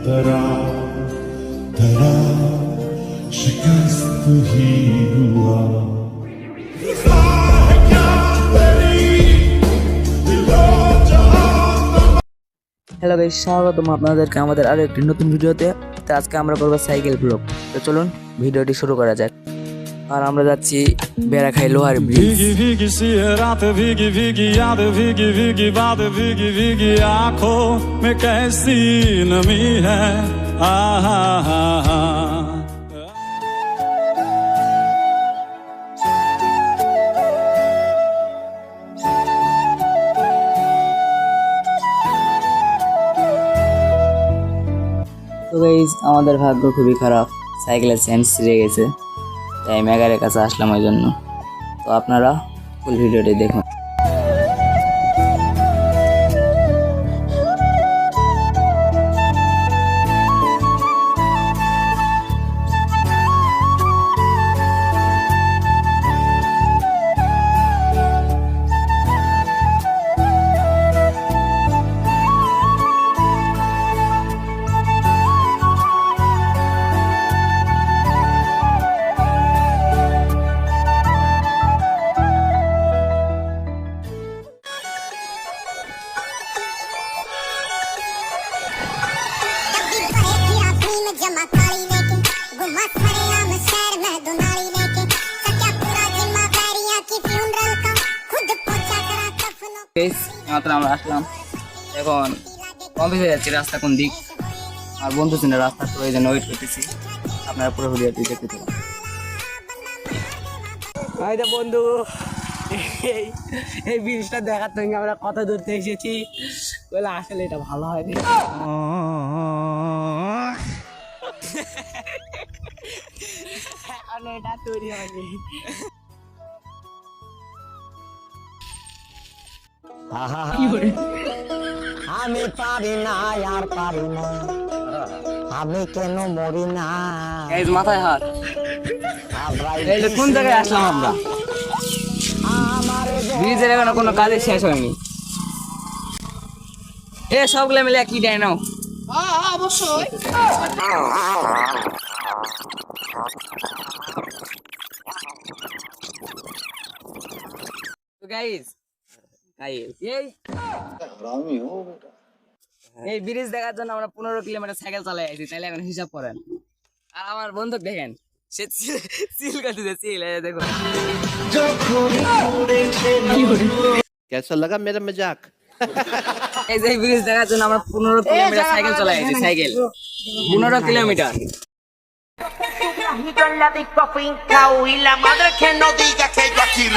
धरा धरा शिकस्त ही हुआ হ্যালো গাইস স্বাগতম আপনাদেরকে আমাদের আরো একটি নতুন ভিডিওতে তো আজকে আমরা করবো সাইকেল ব্লগ তো চলুন ভিডিওটি শুরু করা যাক আর আমরা যাচ্ছি বেড়াখাই লোহার ব্রিজ भीगी भीगी सी है रात भीगी भीगी याद भीगी भीगी बात भीगी भीगी आंखों में कैसी नमी है आहा हा हा তো গাইস আমাদের ভাগ্য খুবই খারাপ সাইকেলের চেন ছিঁড়ে গেছে তাই মেগারের কাছে আসলাম ওই জন্য। তো আপনারা ফুল ভিডিওটি দেখুন। ফেস মাত্র আমরা আসলাম। এখন কমপ্লিট হয়ে যাচ্ছি রাস্তা কোন দিক? আর বন্ধু চিনে রাস্তা তো এই জন্য ওয়েট করতেছি। আপনারা পুরো ভিডিওটি দেখতে থাকুন। হয়তো বন্ধু এই এই ব্রিজটা দেখার থেকে আমরা কত দূর থেকে এসেছি? বলে আসলে এটা ভালো হয়নি। এটা তৈরি হয়নি। আমি পারি না আর পারি না। আমি কেন মরি না? মাথায় হাত। কোন জায়গায় আসলাম আমরা? ব্রিজের এখনও কোনো কাজে শেষ হয়নি। এ সবগুলো মিলে কি দেয় নাও। গাইস এই এই ব্রিজ দেখার জন্য আমরা পনেরো কিলোমিটার সাইকেল চালাই আছি তাহলে এখন হিসাব করেন আর আমার বন্ধু দেখেন সে চিল- চিল কাটতেছে চিল এই দেখো कैसा लगा मेरा मजाक এই যে এই ব্রিজ দেখার জন্য আমরা পনেরো কিলোমিটার সাইকেল চালাই আছি সাইকেল পনেরো kilometre Y la disco fincao y la madre que no diga que yo aquí le he montado.